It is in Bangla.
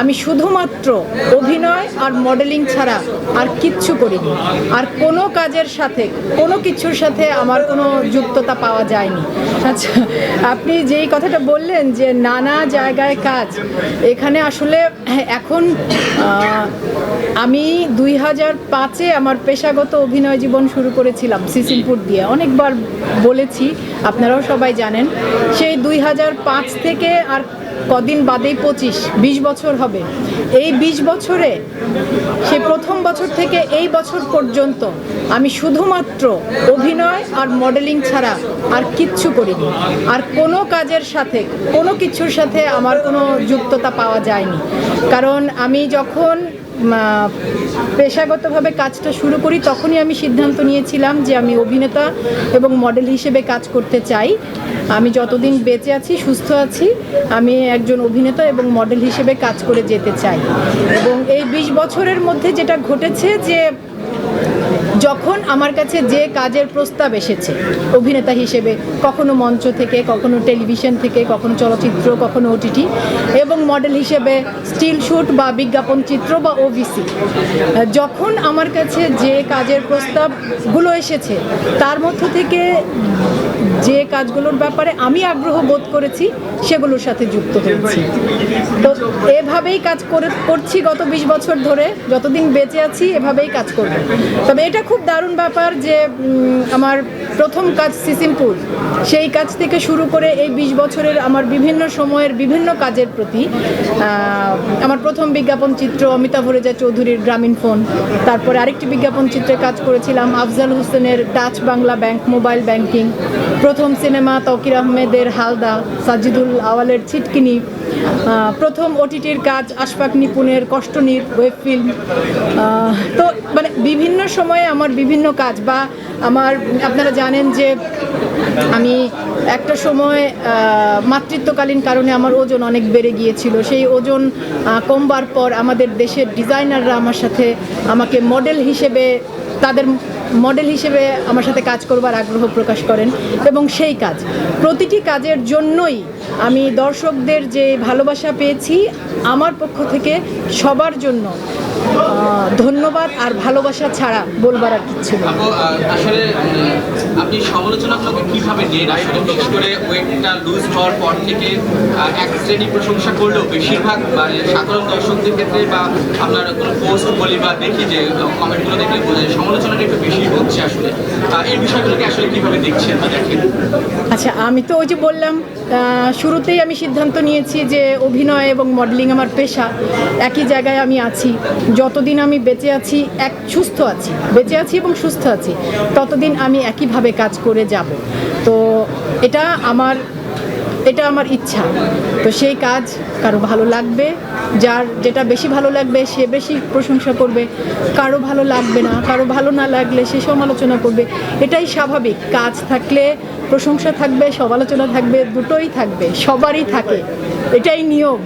আমি শুধুমাত্র অভিনয় আর মডেলিং ছাড়া আর কিচ্ছু করিনি। আর কোনো কাজের সাথে, কোনো কিছুর সাথে আমার কোনো যুক্ততা পাওয়া যায়নি। আচ্ছা আপনি যেই কথাটা বললেন যে নানা জায়গায় কাজ, এখানে আসলে এখন আমি দুই হাজার পাঁচে আমার পেশাগত অভিনয় জীবন শুরু করেছিলাম সিসিমপুর দিয়ে। অনেকবার বলেছি, আপনারাও সবাই জানেন, সেই দুই হাজার পাঁচ থেকে আর কদিন বাদেই পঁচিশ, বিশ বছর হবে। এই বিশ বছরে, সে প্রথম বছর থেকে এই বছর পর্যন্ত আমি শুধুমাত্র অভিনয় আর মডেলিং ছাড়া আর কিচ্ছু করিনি। আর কোনো কাজের সাথে, কোনো কিছুর সাথে আমার কোনো যুক্ততা পাওয়া যায়নি। কারণ আমি যখন পেশাগতভাবে কাজটা শুরু করি, তখনই আমি সিদ্ধান্ত নিয়েছিলাম যে আমি অভিনেতা এবং মডেল হিসেবে কাজ করতে চাই। আমি যতদিন বেঁচে আছি, সুস্থ আছি, আমি একজন অভিনেতা এবং মডেল হিসেবে কাজ করে যেতে চাই। এবং এই বিশ বছরের মধ্যে যেটা ঘটেছে যে যখন আমার কাছে যে কাজের প্রস্তাব এসেছে, অভিনেতা হিসেবে, কখনো মঞ্চ থেকে, কখনো টেলিভিশন থেকে, কখনো চলচ্চিত্র, কখনো ওটিটি এবং মডেল হিসেবে স্টিল শুট বা বিজ্ঞাপন চিত্র বা ওবিসি যখন আমার কাছে যে কাজের প্রস্তাবগুলো এসেছে, তার মধ্য থেকে যে কাজগুলোর ব্যাপারে আমি আগ্রহ বোধ করেছি, সেগুলোর সাথে যুক্ত হয়েছি। তো এভাবেই কাজ করে, করছি গত বিশ বছর ধরে, যতদিন বেঁচে আছি, এভাবেই কাজ করব। তবে এটা খুব দারুণ ব্যাপার যে আমার প্রথম কাজ সিসিমপুর। সেই কাজ থেকে শুরু করে এই বিশ বছরের আমার বিভিন্ন সময়ের বিভিন্ন কাজের প্রতি আমার প্রথম বিজ্ঞাপন চিত্র অমিতাভ রেজা চৌধুরীর গ্রামীণ ফোন। তারপরে আরেকটি বিজ্ঞাপন চিত্রে কাজ করেছিলাম আফজাল হোসেনের touch Bangla bank mobile banking প্রথম সিনেমা তকির আহমেদের হালদা, সাজিদুল আওয়ালের ছিটকিনি। প্রথম ওটিটির কাজ আশফাক নিপুণের কষ্টনীর ওয়েব ফিল্ম। তো মানে বিভিন্ন সময়ে আমার বিভিন্ন কাজ বা আমার, আপনারা জানেন যে আমি একটা সময় মাতৃত্বকালীন কারণে আমার ওজন অনেক বেড়ে গিয়েছিল। সেই ওজন কমবার পর আমাদের দেশের ডিজাইনাররা আমার সাথে আমাকে মডেল হিসেবে, তাদের মডেল হিসেবে আমার সাথে কাজ করবার আগ্রহ প্রকাশ করেন এবং সেই কাজ। প্রতিটি কাজের জন্যই আমি দর্শকদের যে ভালোবাসা পেয়েছি, আমার পক্ষ থেকে সবার জন্য ধন্যবাদ আর ভালোবাসা ছাড়া বলবার আর কিচ্ছু আপনি সমালোচনাগুলোকে কীভাবে নেন আসলে বিশেষ করে ওয়েটটা লুজ হওয়ার পর থেকে এক শ্রেণি প্রশংসা করলেও বেশিরভাগ মানে সাধারণ দর্শকদের ক্ষেত্রে বা আপনার কোনো পোস্ট বলি বা দেখি যে কমেন্টগুলো দেখলে বোঝা যায়, সমালোচনাটা একটু বেশি হচ্ছে আসলে। এই বিষয়গুলোকে আসলে কীভাবে দেখছেন আচ্ছা আমি তো ওই যে বললাম শুরুতেই আমি সিদ্ধান্ত নিয়েছি যে অভিনয় এবং মডেলিং আমার পেশা, একই জায়গায় আমি আছি। যতদিন আমি বেঁচে আছি, এক, সুস্থ আছি, বেঁচে আছি এবং সুস্থ আছি, ততদিন আমি একইভাবে কাজ করে যাব। তো এটা আমার এটা আমার ইচ্ছা। তো সেই কাজ কারও ভালো লাগবে, যার যেটা বেশি ভালো লাগবে সে বেশি প্রশংসা করবে। কারও ভালো লাগবে না, কারও ভালো না লাগলে সে সমালোচনা করবে। এটাই স্বাভাবিক, কাজ থাকলে প্রশংসা থাকবে, সমালোচনা থাকবে, দুটোই থাকবে, সবারই থাকে। এটাই নিয়ম।